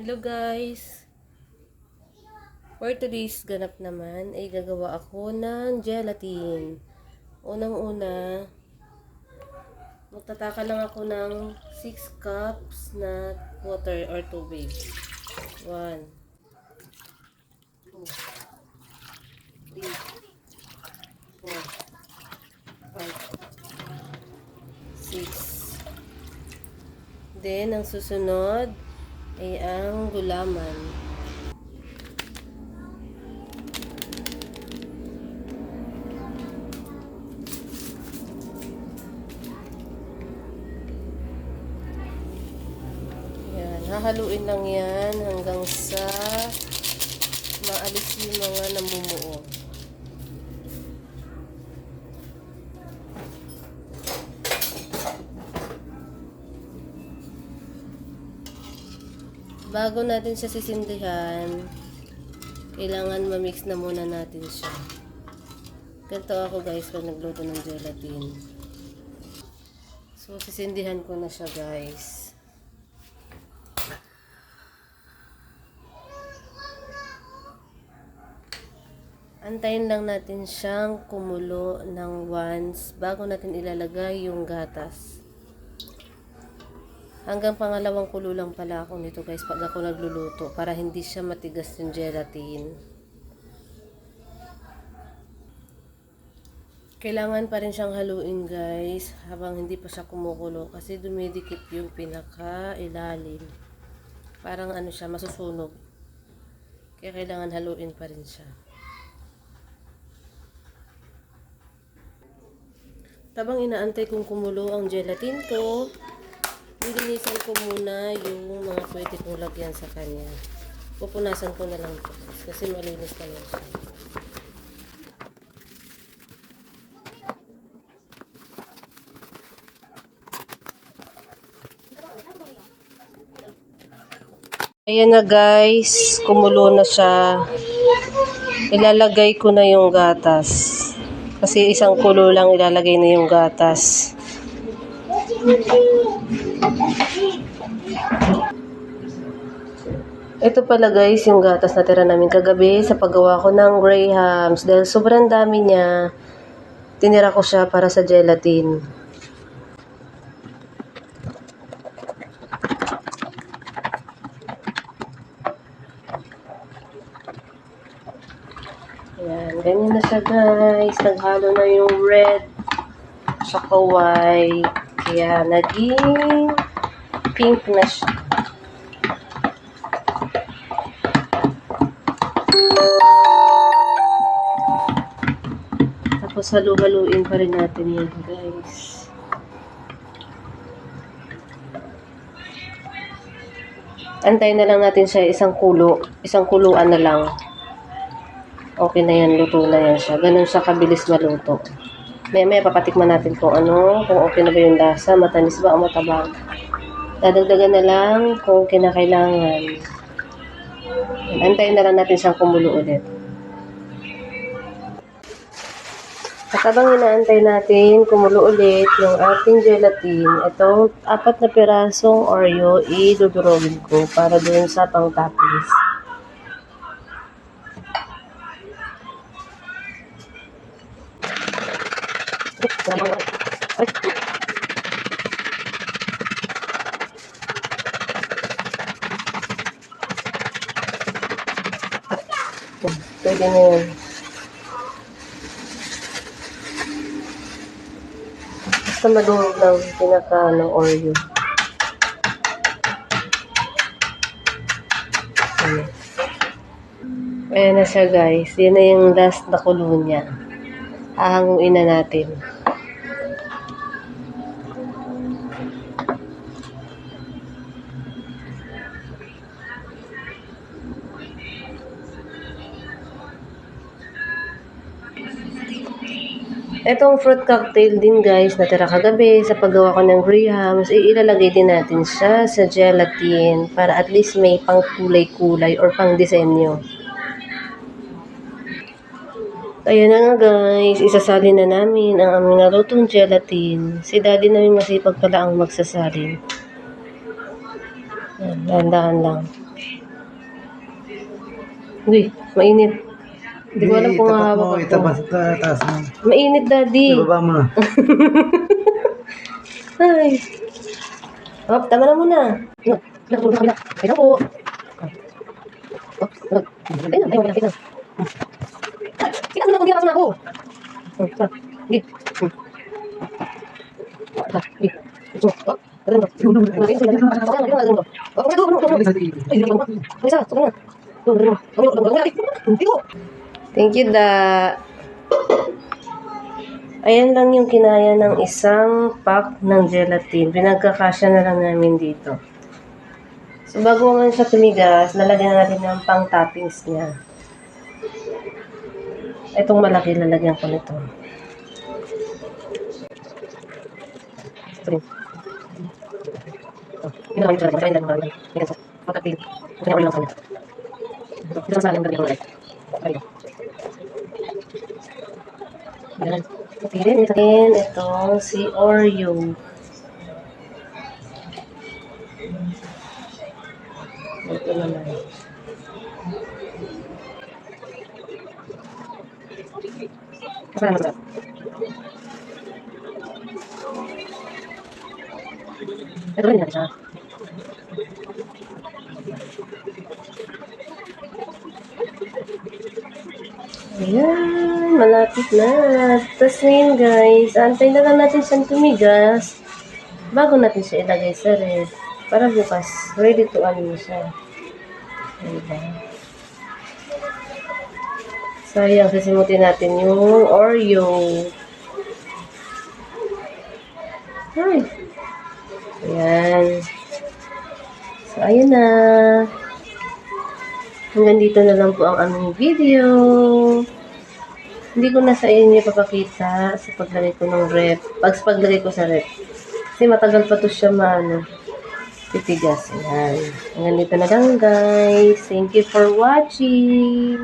Hello guys! For today's ganap naman ay gagawa ako ng gelatin. Unang-una, magtataka lang ako ng 6 cups na water or tubig. 1 2 3 4 5 6 Then, ang susunod ay ang gulaman. Yan, lang yan hanggang sa maalis yung mga namumuo. Bago natin siya sisindihan, kailangan ma-mix na muna natin siya. Ganito ako guys pag nagluto ng gelatin. So, sisindihan ko na siya guys. Antayin lang natin siyang kumulo ng once bago natin ilalagay yung gatas. Hanggang pangalawang kulo pala ako nito guys pag ako nagluluto para hindi siya matigas yung gelatin. Kailangan pa rin siyang haluin guys habang hindi pa siya kumukulo kasi dumidikit yung pinaka ilalim. Parang ano siya masusunog. Kaya kailangan haluin pa rin siya. Tabang inaantay kong kumulo ang gelatin ko, Lilinisan ko muna yung mga pwede kong lagyan sa kanya. Pupunasan ko na lang po kasi malinis na yan siya. Ayan na guys, kumulo na siya. Ilalagay ko na yung gatas. Kasi isang kulo lang ilalagay na yung gatas. Ito pala guys, yung gatas na tira namin kagabi sa paggawa ko ng grahams. Dahil sobrang dami niya, tinira ko siya para sa gelatin. Ayan, ganyan na siya guys. Naghalo na yung red saka white. Kaya naging pink na siya. Tapos halu-haluin pa rin natin yan guys. Antayin na lang natin siya isang kulo. Isang kuluan na lang. Okay na yan, luto na yan siya. Ganun siya kabilis maluto. Maya maya papatikman natin kung ano, kung okay na ba yung lasa, matamis ba o matabang. Dadagdagan na lang kung kinakailangan. Antayin na lang natin siyang kumulo ulit. At habang inaantay natin kumulo ulit yung ating gelatin, itong apat na pirasong Oreo, idudurogin ko para dun sa pang toppings. Ay. Yun. Basta madurog lang pinaka ano, Oreo. Ayan. Ayan na siya guys. Yan na yung last na kulo niya. Hahanguin na natin. Etong fruit cocktail din guys, natira kagabi sa paggawa ko ng grahams, ilalagay din natin siya sa gelatin para at least may pang kulay-kulay or pang disenyo. Ayan na nga guys, isasali na namin ang aming narutong gelatin. Si daddy namin masipag pala ang magsasalin. Dahan-dahan lang. Uy, mainit. Hindi ko alam kung itapat hawak mo, ako. itapat sa taas mo. Mainit, daddy. Ibaba mo na. Ay. Hop, tama na muna. Nakatulog na kabila. Ayun po. Ayun ayun ayun na. Sige, ako na, hindi na ako. Sige. Sige. Sige, sige, sige. Ko sige Thank you, da. Ayan lang yung kinaya ng isang pack ng gelatin. Pinagkakasya na lang namin dito. So, bago man siya tumigas, lalagyan na natin ng pang toppings niya. Itong malaki, lalagyan ko nito. Ito rin. Oh, yun naman yung gelatin. Pagkain lang naman. Yan sa pagkapil. Kaya ko lang sa kanya. Ito lang sa akin. Ito lang Ayun. Ganun. Piliin natin itong si Oreo. Ito naman. Kasama mo Ito rin natin siya. Ayan, malapit na. Tapos ngayon guys, antay na lang natin siyang tumigas bago natin siya ilagay sa ref. Para bukas, ready to ano siya. Diba? Sayang, sisimutin natin yung Oreo. Ay. Ayan. So, ayan na. Hanggang dito na lang po ang aming video. Hindi ko na sa inyo papakita sa paglagay ko ng rep. Pag paglagay ko sa rep. Kasi matagal pa to siya maano. Titigas. Ayan. Hanggang dito na lang guys. Thank you for watching.